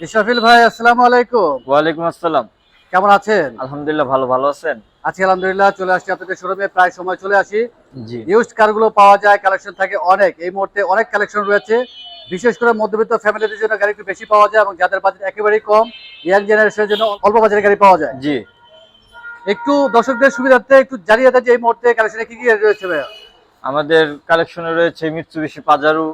ইসরাফিল ভাই আসসালামু আলাইকুম। ওয়ালাইকুম আসসালাম। কেমন আছেন? আলহামদুলিল্লাহ ভালো ভালো আছেন? আছি আলহামদুলিল্লাহ চলে আসছি আপনাদের শোরুমে প্রায় সময় চলে আসি। জি। ইউজড কারগুলো পাওয়া যায় কালেকশন থাকে অনেক। এই মুহূর্তে অনেক কালেকশন রয়েছে। বিশেষ করে মধ্যবিত্ত ফ্যামিলিদের জন্য গাড়ি একটু বেশি পাওয়া যায় এবং যাদের বাজেট একেবারেই কম ইয়াং জেনারেশনের জন্য অল্প বাজারে গাড়ি পাওয়া যায়। জি। একটু দর্শকদের সুবিধার্থে একটু জানিয়ে দেন যে এই মুহূর্তে কালেকশনে কি কি গাড়ি রয়েছে ভাইয়া? আমাদের কালেকশনে রয়েছে Mitsubishi Pajero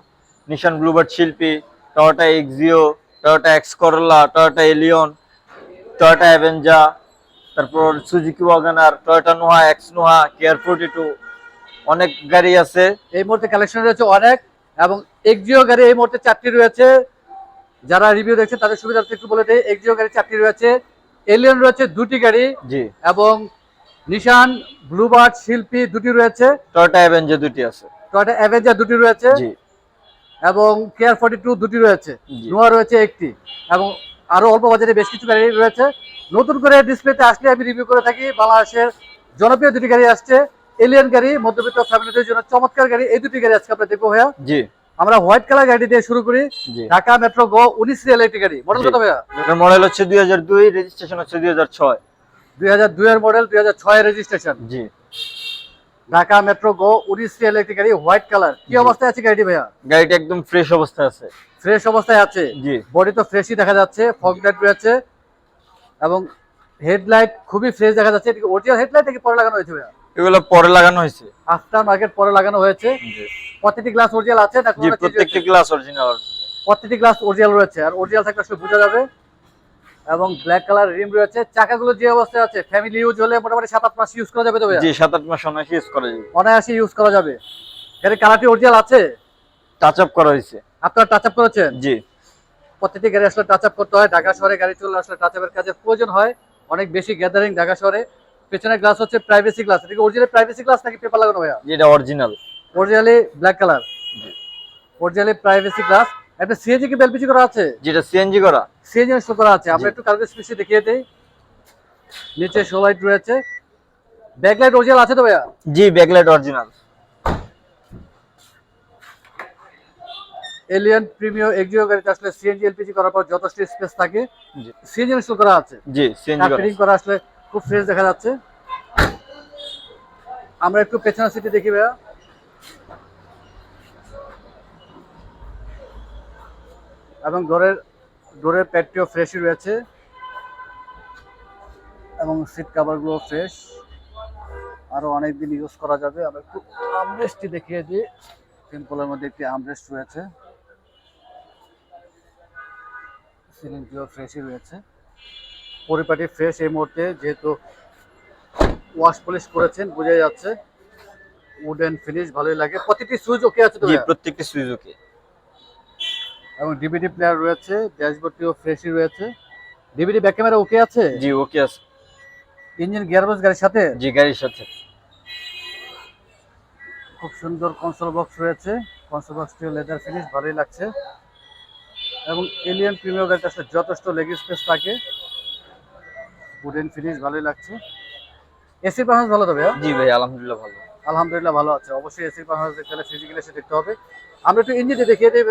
Nissan Bluebird Sylphy Toyota Axio Toyota X Corolla Toyota Allion Toyota Avanza তারপর Suzuki Wagon R Toyota Noah X Noah care forty two অনেক গাড়ি আছে। এই মুহূর্তে কালেকশন রয়েছে অনেক এবং এক্সিও গাড়ি এই মুহূর্তে চারটি রয়েছে। যারা রিভিউ দেখছে তাদের সুবিধার্থে একটু বলে দেয় এক্সিও গাড়ি চারটি রয়েছে। এলিয়ন রয়েছে দুটি গাড়ি জি। এবং নিশান ব্লুবার্ড শিল্পী দুটি রয়েছে। টয়োটা অ্যাভেঞ্জা দুটি আছে। টয়টা অ্যাভেঞ্জার দুটি রয়েছে। জি। এবং কেয়ার ফর্টি টু দুটি রয়েছে। নোয়া রয়েছে একটি এবং আরও অল্প বাজারে বেশ কিছু গাড়ি রয়েছে। নতুন করে ডিসপ্লেতে আসলে আমি রিভিউ করে থাকি বাংলাদেশের জনপ্রিয় দুটি গাড়ি আসছে। এলিয়ান গাড়ি মধ্যবিত্ত ফ্যামিলিদের জন্য চমৎকার গাড়ি এই দুটি গাড়ি আজকে আমরা দেখব ভাইয়া। জি। আমরা হোয়াইট কালার গাড়ি দিয়ে শুরু করি। ঢাকা মেট্রো গো উনিশ রিয়াল একটি গাড়ি। মডেল কত ভাইয়া? এটার মডেল হচ্ছে দুই হাজার দুই রেজিস্ট্রেশন হচ্ছে দুই হাজার ছয়। দুই হাজার দুই এর মডেল দুই হাজার ছয় রেজিস্ট্রেশন জি। ঢাকা মেট্রো গো উনিশ রিয়াল একটি গাড়ি হোয়াইট কালার কি অবস্থায় আছে গাড়িটি ভাইয়া? গাড়িটা একদম ফ্রেশ অবস্থায় আছে। ফ্রেশ অবস্থায় আছে? জি। বডি তো ফ্রেশই দেখা যাচ্ছে ফগ লাইট রয়েছে এবং হেডলাইট খুবই ফ্রেশ দেখা যাচ্ছে। এটিকে অরিজিনাল হেডলাইট নাকি পরে লাগানো হয়েছে ভাইয়া? এগুলো পরে লাগানো হয়েছে। আফটার মার্কেট পরে লাগানো হয়েছে। জি। প্রতিটি গ্লাস অরিজিনাল আছে না জি প্রত্যেকটি গ্লাস অরিজিনাল প্রতিটি গ্লাস অরিজিনাল রয়েছে আর অরিজিনাল থাকলে বোঝা যাবে। এবং ব্ল্যাক কালার রিম রয়েছে। চাকাগুলো যে অবস্থায় আছে ফ্যামিলি ইউজ হলে মোটামুটি সাত আট মাস ইউজ করা যাবে তো ভাইয়া? জি সাত আট মাস অনায়াসে ইউজ করা যাবে। অনায়াসে ইউজ করা যাবে। এর কালারটি অরিজিনাল আছে? টাচ আপ করা হয়েছে। আপনারা টাচ আপ করেছেন? জি। প্রত্যেকটি গাড়ি আসলে টাচ আপ করতে হয়। ঢাকা শহরে গাড়ি চলে আসলে টাচ আপের কাজে প্রয়োজন হয়। অনেক বেশি গ্যাদারিং ঢাকা শহরে। পেছনের গ্লাস হচ্ছে প্রাইভেসি গ্লাস এটাকে অরিজিনাল প্রাইভেসি গ্লাস নাকি পেপার লাগানো ভাইয়া? এটা অরিজিনাল অরিজিনালি ব্ল্যাক কালার জি। অরিজিনালি প্রাইভেসি গ্লাস একটা সিএনজি কি বেলপিজি করা আছে? যেটা সিএনজি করা। সিএনজি ইনস্টল করা আছে। আমরা একটু কালকে স্পেসি দেখিয়ে দেই। নিচে শো লাইট রয়েছে। ব্যাকলাইট অরিজিনাল আছে তো ভাইয়া? জি backlight original Allion Premio Axio গাড়িতে আসলে সিএনজি এলপিজি করার পর যথেষ্ট স্পেস থাকে। জি। সিএনজি ইনস্টল করা আছে। জি সিএনজি করা করা আসলে খুব ফ্রেশ দেখা যাচ্ছে। আমরা একটু পেছনের সিটে দেখি ভাইয়া। এবং ডোরের ডোরের প্যাডটিও ফ্রেশই রয়েছে। এবং সিট কাভারগুলো ফ্রেশ। আরও অনেক দিন ইউজ করা যাবে। আমরা একটু আমরেস্টটি দেখিয়ে দিই। সিম্পলের মধ্যে একটি আমরেস্ট রয়েছে। সিলিংটিও ফ্রেশই রয়েছে। পরিপাটি ফ্রেশ এই মুহূর্তে যেহেতু ওয়াশ পলিশ করেছেন বোঝা যাচ্ছে। উডেন ফিনিশ ভালোই লাগে। প্রতিটি সুইচ ওকে আছে তো? প্রত্যেকটি সুইজুকি এবং ডিভিডি প্লেয়ার রয়েছে ড্যাশবোর্ডটিও ফ্রেশই রয়েছে। ডিভিডি ব্যাক ক্যামেরা ওকে আছে? জি ওকে আছে। ইঞ্জিন গিয়ারবক্স গাড়ির সাথে? জি গাড়ির সাথে। খুব সুন্দর কনসোল বক্স রয়েছে। কনসোল বক্সটিও লেদার ফিনিশ ভালোই লাগছে। এবং এলিয়ান প্রিমিয়ার গাড়িটা আসলে যথেষ্ট লেগ স্পেস থাকে। উডেন ফিনিশ ভালোই লাগছে। এসির পারফরমেন্স ভালো তবে? জি ভাই আলহামদুলিল্লাহ ভালো। আলহামদুলিল্লাহ ভালো আছে। অবশ্যই এসির পারফরমেন্স দেখতে হলে ফিজিক্যালি এসে দেখতে হবে। আমরা একটু ইঞ্জিনটি দেখিয়ে দিই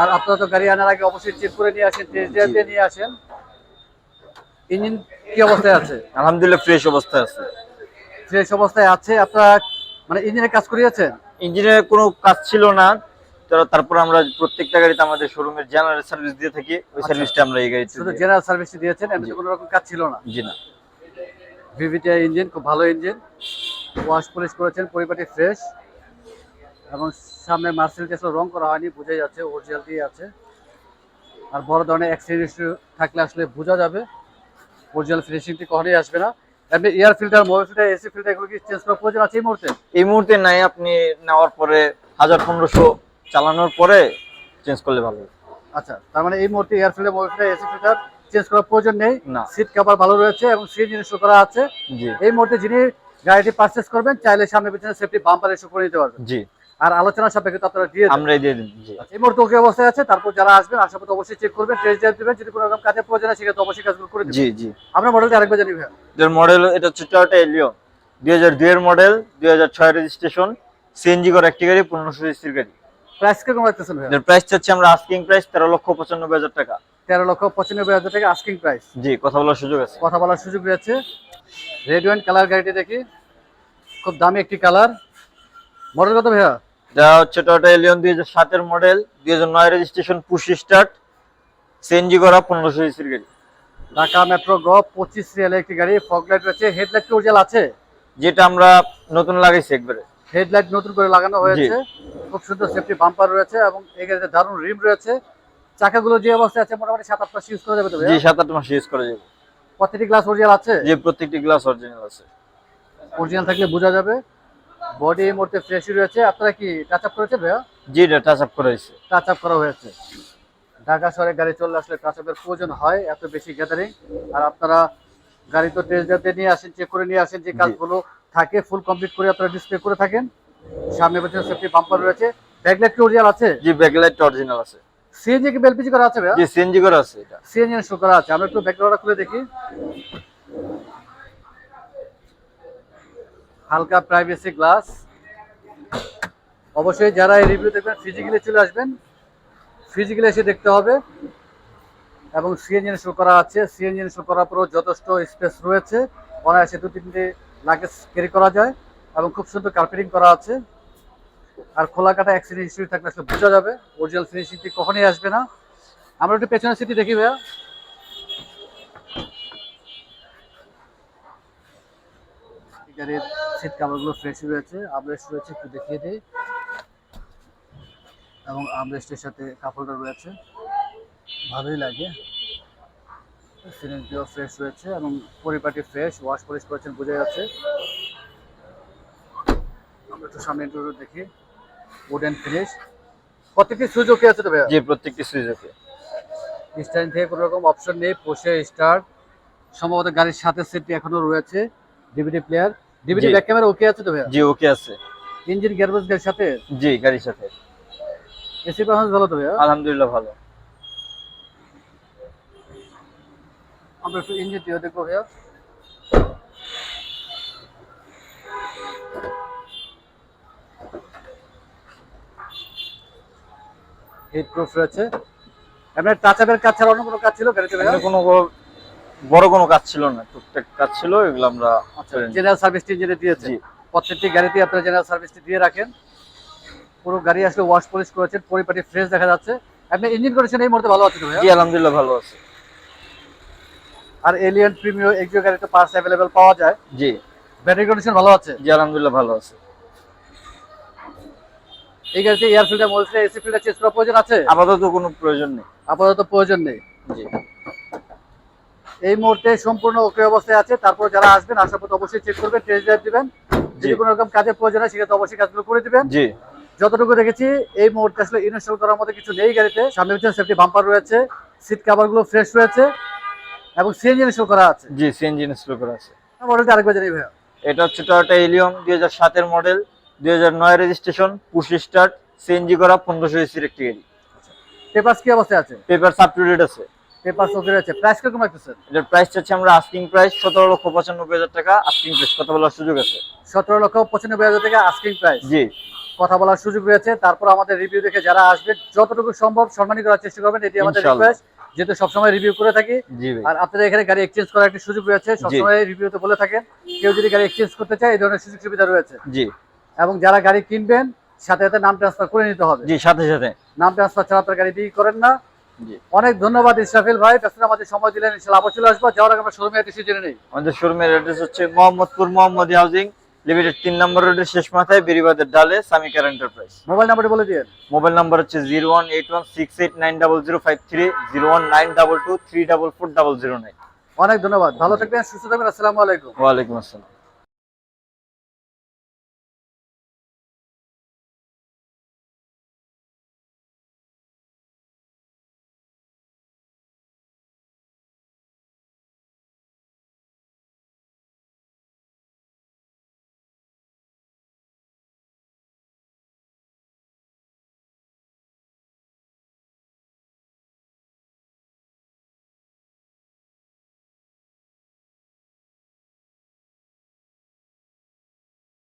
আর আপনারা তো গাড়ি আনার আগে অবশ্যই চেক করে নিয়ে আসেন টেস্ট ড্রাইভ নিয়ে আসেন। ইঞ্জিন কি অবস্থায় আছে? আলহামদুলিল্লাহ ফ্রেশ অবস্থায় আছে। ফ্রেশ অবস্থায় আছে। আপনারা মানে ইঞ্জিনের কাজ করিয়েছেন? ইঞ্জিনের কোনো কাজ ছিল না। তারপর আমরা প্রত্যেকটা গাড়িতে আমাদের শোরুমের জেনারেল সার্ভিস দিয়ে থাকি। ওই আচ্ছা। সার্ভিসটা আমরা এই গাড়িতে শুধু জেনারেল সার্ভিস দিয়েছেন এমনি কোনো রকম কাজ ছিল না। জি না। ভিভিটিআই ইঞ্জিন খুব ভালো ইঞ্জিন ওয়াশ পলিশ করেছেন পরিপাটি ফ্রেশ এবং সামনে মার্সেল টেসও রং করা হয়নি বোঝাই যাচ্ছে অরিজিনাল দিয়ে আছে। আর বড় ধরনের অ্যাক্সিডেন্ট থাকলে আসলে বোঝা যাবে। অরিজিনাল ফিনিশিংটি কখনোই আসবে না। এমনি air filter mobile filter AC filter এগুলো কি চেঞ্জ করার প্রয়োজন আছে এই মুহূর্তে? এই মুহূর্তে নাই আপনি নেওয়ার পরে হাজার পনেরোশো চালানোর পরে চেঞ্জ করলে ভালো। আচ্ছা তার মানে এই মুহূর্তে air filter mobile filter AC filter change করার প্রয়োজন নেই। না। সিট কভার ভালো রয়েছে এবং সিট জিনিস করা আছে। জি। এই মুহূর্তে যিনি গাড়িটি পারচেস করবেন চাইলে সামনে পিছনে সেফটি বাম্পার এসে করে নিতে পারবেন। জি। আর আলোচনা সাপেক্ষে তো আপনারা দিয়ে দেন। আমরাই দিয়ে দিন আচ্ছা, এই মুহূর্তে ওকে অবস্থায় আছে তারপর যারা আসবেন আসার পথে অবশ্যই চেক করবেন টেস্ট ড্রাইভ দিবেন যদি কোনো রকম কাজের প্রয়োজন হয় সেক্ষেত্রে অবশ্যই কাজগুলো করে দিবেন। জি। জি আমরা মডেলটা আরেকবার জানি ভাইয়া। এর মডেল এটা হচ্ছে টয়োটা এলিয়ন হাজার দুই এর মডেল দুই হাজার ছয় রেজিস্ট্রেশন সিএনজি করা একটি গাড়ি পনেরোশো সিসির গাড়ি। প্রাইস কীরকম রাখতেছেন ভাইয়া? এর প্রাইস চাচ্ছি আমরা আস্কিং প্রাইস তেরো লক্ষ পঁচানব্বই হাজার টাকা। তেরো লক্ষ পঁচানব্বই হাজার টাকা আস্কিং প্রাইস জি কথা বলার সুযোগ আছে। কথা বলার সুযোগ রয়েছে। রেড ওয়াইন কালার গাড়িটি দেখি। খুব দামি একটি কালার মডেল কত ভাইয়া? যা হচ্ছে টয়োটা এলিয়ন দুই হাজার সাতের মডেল দুই হাজার নয় রেজিস্ট্রেশন পুশি স্টার্ট সিএনজি করা পনেরোশো সিসির গাড়ি। ঢাকা মেট্রো গ পঁচিশ রিয়ালের একটি গাড়ি ফগ লাইট রয়েছে হেডলাইট কি আছে? যেটা আমরা নতুন লাগাইছি একবারে। হেডলাইট নতুন করে লাগানো হয়েছে খুব সুন্দর সেফটি বাম্পার রয়েছে এবং এই গাড়িতে দারুণ রিম রয়েছে। চাকাগুলো যে অবস্থায় আছে মোটামুটি সাত আট মাস ইউজ করা যাবে তো জি সাত আট মাস ইউজ করা যাবে। প্রতিটি গ্লাস অরিজিনাল আছে? যে প্রত্যেকটি গ্লাস অরিজিনাল আছে। অরিজিনাল থাকলে বোঝা যাবে। বডি এই মুহূর্তে ফ্রেশই রয়েছে। আপনারা কি টাচ আপ করেছেন ভাইয়া? জি টাচ আপ করা হয়েছে টাচ আপ করা হয়েছে। ঢাকা শহরে গাড়ি চললে আসলে টাচ আপের প্রয়োজন হয় এত বেশি গ্যাদারিং আর আপনারা গাড়ি তো টেস্ট ড্রাইভে নিয়ে আসেন চেক করে নিয়ে আসেন যে কাজগুলো থাকে ফুল কমপ্লিট করে আপনারা ডিসপ্লে করে থাকেন। সামনে পেছনে সেফটি বাম্পার রয়েছে। ব্যাকলাইট কি অরিজিনাল আছে? জি ব্যাকলাইট অরিজিনাল আছে। সিএনজি কি বেলপিজি করা আছে ভাইয়া? জি সিএনজি করা আছে এটা। সিএনজি শো করা আছে। আমরা একটু ব্যাকগ্রাউন্ডটা খুলে দেখি। হালকা প্রাইভেসি গ্লাস অবশ্যই যারা এই রিভিউ দেখবেন ফিজিক্যালি চলে আসবেন। ফিজিক্যালি এসে দেখতে হবে। এবং সিএনজি শো করা আছে। সিএনজি শো করার পরও যথেষ্ট স্পেস রয়েছে। অনায়াসে দু, তিনটে লাগেজ ক্যারি করা যায় এবং খুব সুন্দর কার্পেটিং করা আছে। আর খোলা কাটা অ্যাক্সিডেন্ট হিস্ট্রি থাকলে আসলে বোঝা যাবে। অরিজিনাল ফিনিশিংটি কখনোই আসবে না। আমরা একটু পেছনের সিটি দেখি ভাইয়া। গাড়ির সিট কাভারগুলো ফ্রেশ রয়েছে আমরেস্ট রয়েছে একটু দেখিয়ে দিই। এবং আমরেস্টের সাথে কাপড়টা রয়েছে। ভালোই লাগে। সিলিংটিও ফ্রেশ রয়েছে এবং পরিপাটি ফ্রেশ ওয়াশ পলিশ করেছেন বোঝা যাচ্ছে। আমরা একটু সামনে একটু দেখি। উডেন ফিনিশ প্রত্যেকটি সুইচ ওকে আছে তো ভাইয়া? জি প্রত্যেকটি সুইচ ওকে স্ট্যান্ড থেকে কোনো রকম অপশন নেই পোষে স্টার্ট সম্ভবত গাড়ির সাথে সিটটি এখনও রয়েছে। DVD player DVD back camera okay আছে তো ভাইয়া? জি ওকে আছে। ইঞ্জিন গিয়ারবক্স গাড়ির সাথে? জি গাড়ির সাথে। এসি পারফরমেন্স ভালো তো ভাইয়া? আলহামদুলিল্লাহ ভালো। আমরা একটু ইঞ্জিনটিও দেখব ভাইয়া। হিট প্রুফ রয়েছে। আপনার টাচ আপের কাজ ছাড়া অন্য কোনো কাজ ছিল গাড়িতে কোনো বড়- কোনো কাজ ছিল না টুকটাক কাজ ছিল এগুলো আমরা জেনারেল সার্ভিসটি ইঞ্জিনে দিয়েছে প্রত্যেকটি গাড়িতে আপনারা জেনারেল সার্ভিসটি দিয়ে রাখেন। পুরো গাড়ি আসলে ওয়াশ পলিশ করেছেন পরিপাটি ফ্রেশ দেখা যাচ্ছে। আপনি ইঞ্জিন কন্ডিশন এই মুহূর্তে ভালো আছে জি আলহামদুলিল্লাহ ভালো আছে। আর এলিয়ান প্রিমিয়ার এক্সিও গাড়িতে পার্টস অ্যাভেলেবেল পাওয়া যায়। জি। ব্যাটারি কন্ডিশন ভালো আছে? জি আলহামদুলিল্লাহ ভালো আছে। এই গাড়িতে এয়ার ফিল্টার মোলসে এসি ফিল্টার চেঞ্জ করার প্রয়োজন আছে? আপাতত কোনো প্রয়োজন নেই। আপাতত প্রয়োজন নেই। জি। এই মুহূর্তে সম্পূর্ণ ওকে অবস্থায় আছে। তারপর যারা আসবেন আসার পথে অবশ্যই চেক করবেন টেস্ট ড্রাইভ দিবেন। যদি কোনো রকম কাজের প্রয়োজন হয় সেক্ষেত্রে অবশ্যই কাজগুলো করে দিবেন। জি। যতটুকু দেখেছি এই মুহূর্তে আসলে ইনস্টল করার মতো কিছু নেই গাড়িতে। সামনে পিছনে সেফটি বাম্পার রয়েছে সিট কাভারগুলো ফ্রেশ রয়েছে এবং সিএনজি ইনস্টল করা আছে। জি সিএনজি ইনস্টল করা আছে। মডেলটা আরেকবার জানি ভাইয়া। এটা হচ্ছে টয়োটা এলিয়ন দুই হাজার সাতের মডেল দুই হাজার নয় রেজিস্ট্রেশন পুশি স্টার্ট সিএনজি করা পনেরোশো এসির একটি গাড়ি। পেপারস কি অবস্থায় আছে? পেপার আপ টু ডেট আছে। পেপারস ওকে রয়েছে। প্রাইস কীরকম রাখতেছেন এটার প্রাইস চাচ্ছি আমরা আস্কিং প্রাইস সতেরো লক্ষ পঁচানব্বই হাজার টাকা। আস্কিং প্রাইস কথা বলার সুযোগ আছে। সতেরো লক্ষ পঁচানব্বই হাজার টাকা আস্কিং প্রাইস জি। কথা বলার সুযোগ রয়েছে। তারপর আমাদের রিভিউ দেখে যারা আসবে যতটুকু সম্ভব সম্মানী করার চেষ্টা করবেন। এটি আমাদের রিকোয়েস্ট যেহেতু সবসময় রিভিউ করে থাকি। আর আপনাদের এখানে গাড়ি এক্সচেঞ্জ করার একটা সুযোগ রয়েছে। সবসময় রিভিউতে বলে থাকেন কেউ যদি গাড়ি এক্সচেঞ্জ করতে চায় এই ধরনের সুযোগ সুবিধা রয়েছে। জি। এবং যারা গাড়ি কিনবেন সাথে সাথে নাম ট্রান্সফার করে নিতে হবে। জি সাথে সাথে। নাম ট্রান্সফার ছাড়া আপনার গাড়ি বিক্রি করেন না। অনেক ধন্যবাদ ইসরাফিল ভাই ব্যস্ততা আমাদের সময় দিলেন ইনশাল্লাহ আবার চলে আসব। যাওয়ার আগে আমরা শোরুমে এসে জেনে নেই। আমাদের শোরুমের অ্যাড্রেস হচ্ছে মোহাম্মদপুর মোহাম্মদী হাউজিং লিমিটেড তিন নম্বর রোডের শেষ মাথায় বেরিবাদের ডালে সামিকার এন্টারপ্রাইজ মোবাইল নাম্বারটি বলে দিন মোবাইল নাম্বার হচ্ছে zero one eight one six eight nine double zero five three zero one nine double two three double four double zero nine. অনেক ধন্যবাদ। ভালো থাকবেন সুস্থ থাকবেন। আসসালামু আলাইকুম। ওয়ালাইকুম আসসালাম।